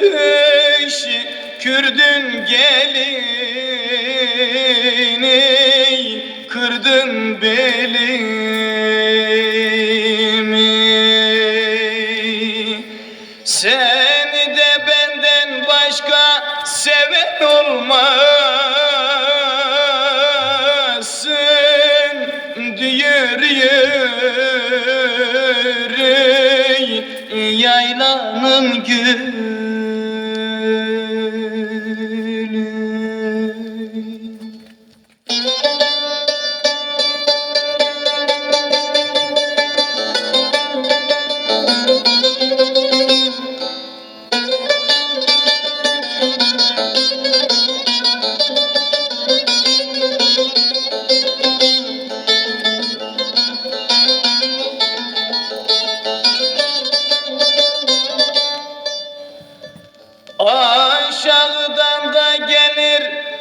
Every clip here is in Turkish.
Güneş kürdün gelini Kırdın belimi Seni de benden başka seven olmasın Diyor yürü yaylanın gül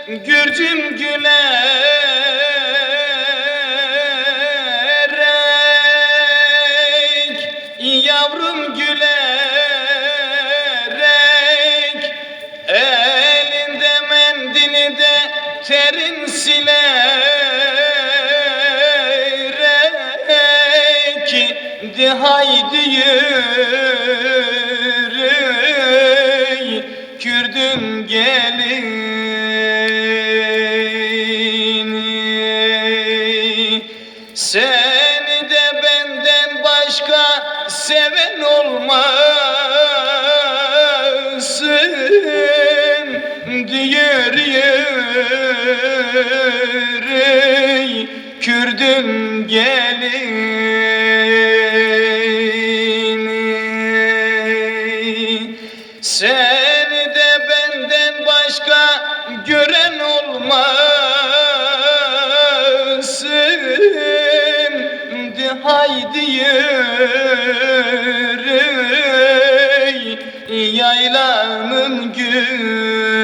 Gürcüm gülerek Yavrum gülerek Elinde mendili de terin silerek De haydi yürü Kürdün gelini Seni de benden başka seven olmasın Diyor yürü Kürdün gelini. Seni haydi yürü yaylanın gülü